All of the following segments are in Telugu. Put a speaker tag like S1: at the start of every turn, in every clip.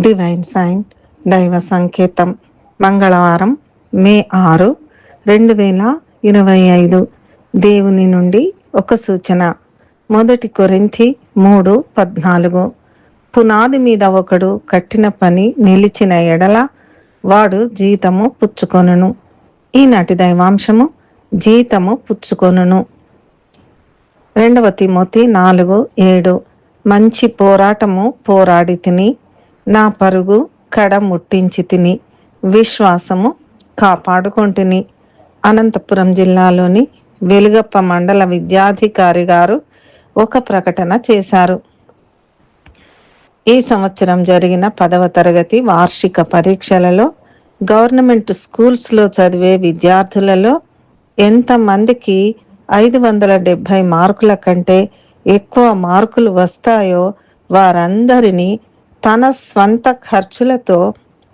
S1: డివైన్ సైన్ దైవ సంకేతం మంగళవారం మే ఆరు రెండు వేల ఇరవై ఐదు. దేవుని నుండి ఒక సూచన. మొదటి కొరింథి మూడు పద్నాలుగు. పునాది మీద ఒకడు కట్టిన పని నిలిచిన ఎడల వాడు జీతము పుచ్చుకొనును. ఈనాటి దైవాంశము జీతము పుచ్చుకొనును. రెండవ తిమోతి నాలుగు ఏడు. మంచి పోరాటము పోరాడి తిని నా పరుగు కడ ముట్టించి తిని విశ్వాసము కాపాడుకుంటుని. అనంతపురం జిల్లాలోని వెలుగప్ప మండల విద్యాధికారి గారు ఒక ప్రకటన చేశారు. ఈ సంవత్సరం జరిగిన పదవ తరగతి వార్షిక పరీక్షలలో గవర్నమెంట్ స్కూల్స్లో చదివే విద్యార్థులలో ఎంతమందికి ఐదు వందల డెబ్భై మార్కుల కంటే ఎక్కువ మార్కులు వస్తాయో వారందరినీ తన స్వంత ఖర్చులతో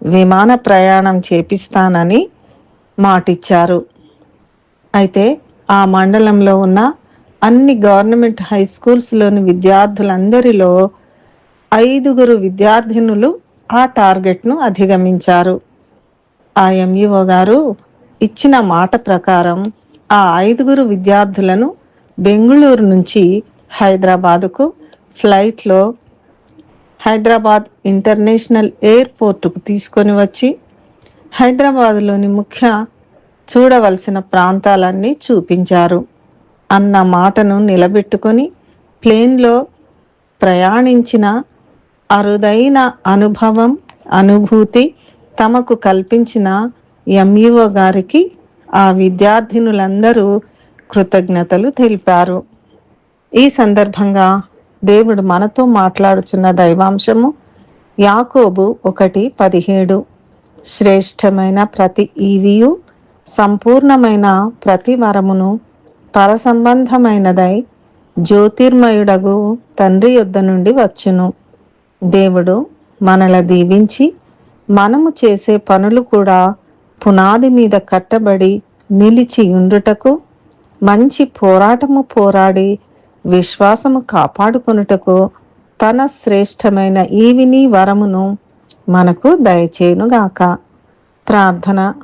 S1: విమాన ప్రయాణం చేపిస్తానని మాటిచ్చారు. అయితే ఆ మండలంలో ఉన్న అన్ని గవర్నమెంట్ హై స్కూల్స్లోని విద్యార్థులందరిలో ఐదుగురు విద్యార్థినులు ఆ టార్గెట్ను అధిగమించారు. ఆ ఎంఈఓ గారు ఇచ్చిన మాట ప్రకారం ఆ ఐదుగురు విద్యార్థులను బెంగుళూరు నుంచి హైదరాబాదుకు ఫ్లైట్లో హైదరాబాద్ ఇంటర్నేషనల్ ఎయిర్పోర్టుకు తీసుకొని వచ్చి హైదరాబాద్లోని ముఖ్య చూడవలసిన ప్రాంతాలన్నీ చూపించారు. అన్న మాటను నిలబెట్టుకొని ప్లేన్లో ప్రయాణించిన అరుదైన అనుభవం అనుభూతి తమకు కల్పించిన ఎంఈఓ గారికి ఆ విద్యార్థినులందరూ కృతజ్ఞతలు తెలిపారు. ఈ సందర్భంగా దేవుడు మనతో మాట్లాడుచున్న దైవాంశము యాకోబు ఒకటి పదిహేడు. శ్రేష్టమైన ప్రతి ఈవియు సంపూర్ణమైన ప్రతి వరమును పరసంబంధమైనదై జ్యోతిర్మయుడగు తండ్రి యొద్ద నుండి వచ్చును. దేవుడు మనల దీవించి మనము చేసే పనులు కూడా పునాది మీద కట్టబడి నిలిచి ఉండుటకు మంచి పోరాటము పోరాడి విశ్వాసము కాపాడుకొనుటకు తన శ్రేష్టమైన ఈవిని వరమును మనకు దయచేయునుగాక. ప్రార్థన.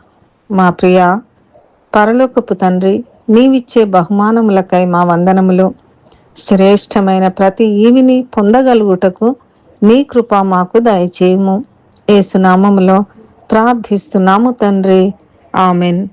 S1: మా ప్రియ పరలోకపు తండ్రి నీవిచ్చే బహుమానములకై మా వందనములు. శ్రేష్టమైన ప్రతి ఈవిని పొందగలుగుటకు నీ కృప మాకు దయచేయము. ఏసునామములో ప్రార్థిస్తున్నాము తండ్రి. ఆమెన్.